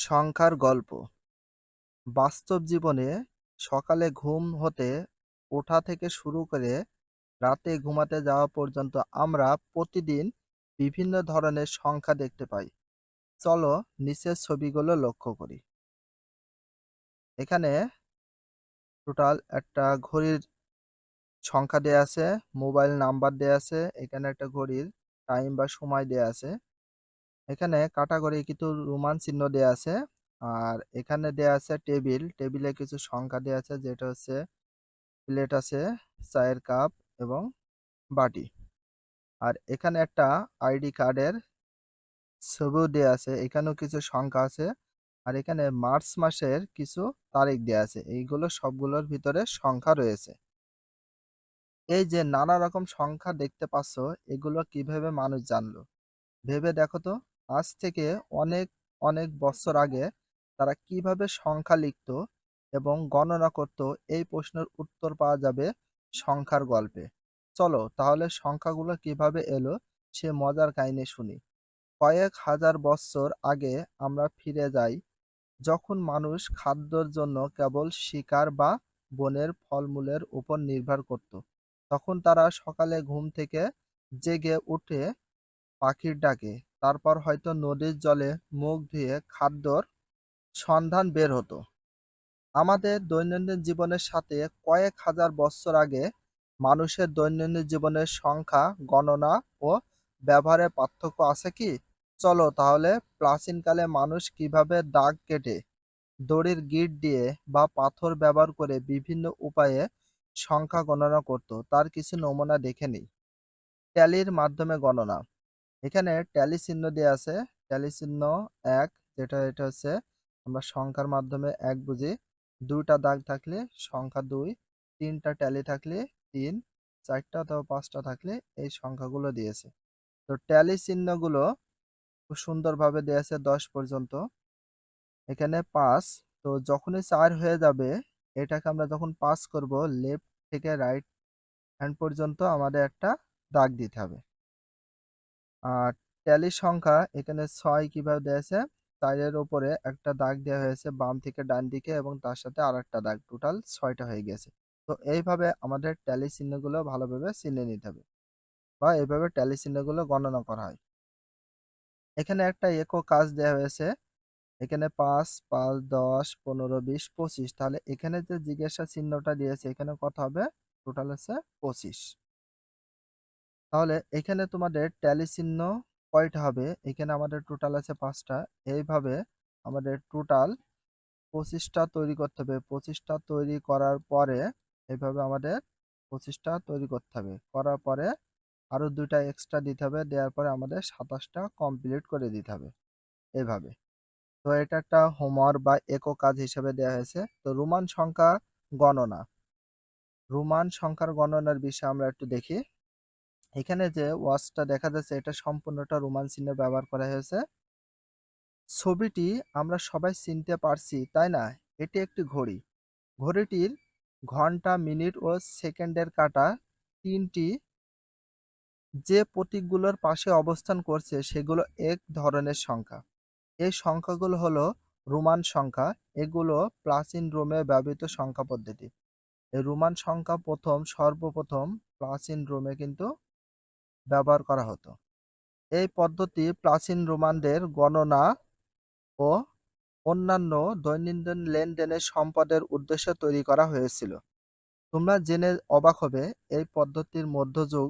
সংখ্যার গল্প। বাস্তব জীবনে সকালে ঘুম হতে, ওঠা থেকে শুরু করে রাতে ঘুমাতে যাওয়া পর্যন্ত আমরা প্রতিদিন বিভিন্ন ধরনের সংখ্যা দেখতে পাই। চলো নিচের ছবিগুলো লক্ষ্য করি। এখানে টোটাল একটা ঘড়ির সংখ্যা দেয়া আছে, মোবাইল নাম্বার দেয়া আছে, এখানে একটা ঘড়ির টাইম বা সময় দেয়া আছে। এখানে কাটাগড়ি কিছু রোমান চিহ্ন দেয়া আছে। আর এখানে দেয়া আছে টেবিল টেবিলে কিছু সংখ্যা দেয়া আছে, যেটা হচ্ছে প্লেট আছে, চায়ের কাপ এবং বাটি। আর এখানে একটা আইডি কার্ডের ছবিও দেওয়া আছে, এখানেও কিছু সংখ্যা আছে। আর এখানে মার্চ মাসের কিছু তারিখ দেওয়া আছে, এইগুলো সবগুলোর ভিতরে সংখ্যা রয়েছে। এই যে নানা রকম সংখ্যা দেখতে পাচ্ছ, এগুলো কীভাবে মানুষ জানলো? ভেবে দেখো তো। আজ থেকে অনেক অনেক বছর আগে তারা কীভাবে সংখ্যা লিখত এবং গণনা করত, এই প্রশ্নের উত্তর পাওয়া যাবে সংখ্যার গল্পে। চলো তাহলে সংখ্যাগুলো কীভাবে এলো সে মজার কাহিনী শুনি। কয়েক হাজার বছর আগে আমরা ফিরে যাই, যখন মানুষ খাদ্যর জন্য কেবল শিকার বা বনের ফলমূলের উপর নির্ভর করত। তখন তারা সকালে ঘুম থেকে জেগে উঠে পাখির ডাকে। তারপর হয়তো নদীর জলে মুখ ধুয়ে খাদ্যর সন্ধান বের হতো। আমাদের দৈনন্দিন জীবনের সাথে কয়েক হাজার বছর আগে মানুষের দৈনন্দিন জীবনের সংখ্যা, গণনা ও ব্যবহারে পার্থক্য আছে কি? চলো তাহলে প্রাচীনকালে মানুষ কীভাবে দাগ কেটে, দড়ির গিট দিয়ে বা পাথর ব্যবহার করে বিভিন্ন উপায়ে সংখ্যা গণনা করত, তার কিছু নমুনা দেখে নিই। ট্যালির মাধ্যমে গণনা। এখানে ট্যালি চিহ্ন দেওয়া আছে। ট্যালি চিহ্ন এক, যেটা, এটা হচ্ছে আমরা সংখ্যার মাধ্যমে এক বুঝি। দুইটা দাগ থাকলে সংখ্যা দুই, তিনটা ট্যালি থাকলে তিন, চারটা অথবা পাঁচটা থাকলে এই সংখ্যাগুলো দিয়েছে। তো ট্যালি চিহ্নগুলো খুব সুন্দরভাবে দেওয়া আছে দশ পর্যন্ত। এখানে পাঁচ, তো যখনই চার হয়ে যাবে, এটাকে আমরা যখন পাস করব লেফট থেকে রাইট হ্যান্ড পর্যন্ত আমাদের একটা দাগ দিতে হবে। আর ট্যালির সংখ্যা এখানে ছয় কীভাবে আছে চারের উপরে একটা দাগ দেওয়া হয়েছে বাম থেকে ডান দিকে এবং তার সাথে আর একটা দাগ। টোটাল ছয়টা হয়ে গেছে। তো এইভাবে আমাদের ট্যালি চিহ্নগুলো ভালোভাবে চিনে নিতে হবে বা এইভাবে ট্যালি চিহ্নগুলো গণনা করা হয়। এখানে একটা একক কাজ দেওয়া হয়েছে। এখানে পাঁচ পাঁচ, দশ, পনেরো, বিশ, পঁচিশ। তাহলে এখানে যে জিজ্ঞাসা চিহ্নটা দিয়েছে, এখানে কত হবে? টোটাল হচ্ছে পঁচিশ। তাহলে এখানে তোমাদের ট্যালি চিহ্ন কয়টা হবে? এখানে আমাদের টোটাল আছে পাঁচটা। এইভাবে আমাদের টোটাল পঁচিশটা তৈরি করতে হবে। পঁচিশটা তৈরি করার পরে এইভাবে আমাদের পঁচিশটা তৈরি করতে হবে। করার পরে আরও দুইটা এক্সট্রা দিতে হবে। দেওয়ার পরে আমাদের সাতাশটা কমপ্লিট করে দিতে হবে। এভাবে তো এটা একটা হোমওয়ার্ক বা একক কাজ হিসেবে দেওয়া হয়েছে। তো রোমান সংখ্যা গণনা। রোমান সংখ্যার গণনার বিষয়ে আমরা একটু দেখি। এখানে যে ওয়াচটা দেখা যাচ্ছে, এটা সম্পূর্ণটা রোমান চিহ্ন ব্যবহার করা হয়েছে। ছবিটি আমরা সবাই চিনতে পারছি, তাই না? এটি একটি ঘড়ি। ঘড়িটির ঘণ্টা, মিনিট ও সেকেন্ডের কাটা তিনটি যে প্রতীকগুলোর পাশে অবস্থান করছে, সেগুলো এক ধরনের সংখ্যা। এই সংখ্যাগুলো হলো রোমান সংখ্যা। এগুলো প্রাচীন রোমে ব্যবহৃত সংখ্যা পদ্ধতি। এই রোমান সংখ্যা প্রথম, সর্বপ্রথম প্রাচীন রোমে কিন্তু ব্যবহার করা হতো। এই পদ্ধতি প্রাচীন রোমানদের গণনা ও অন্যান্য দৈনন্দিন লেনদেনের সম্পদের উদ্দেশ্যে তৈরি করা হয়েছিল। তোমরা জেনে অবাক হবে, এই পদ্ধতির মধ্যযুগ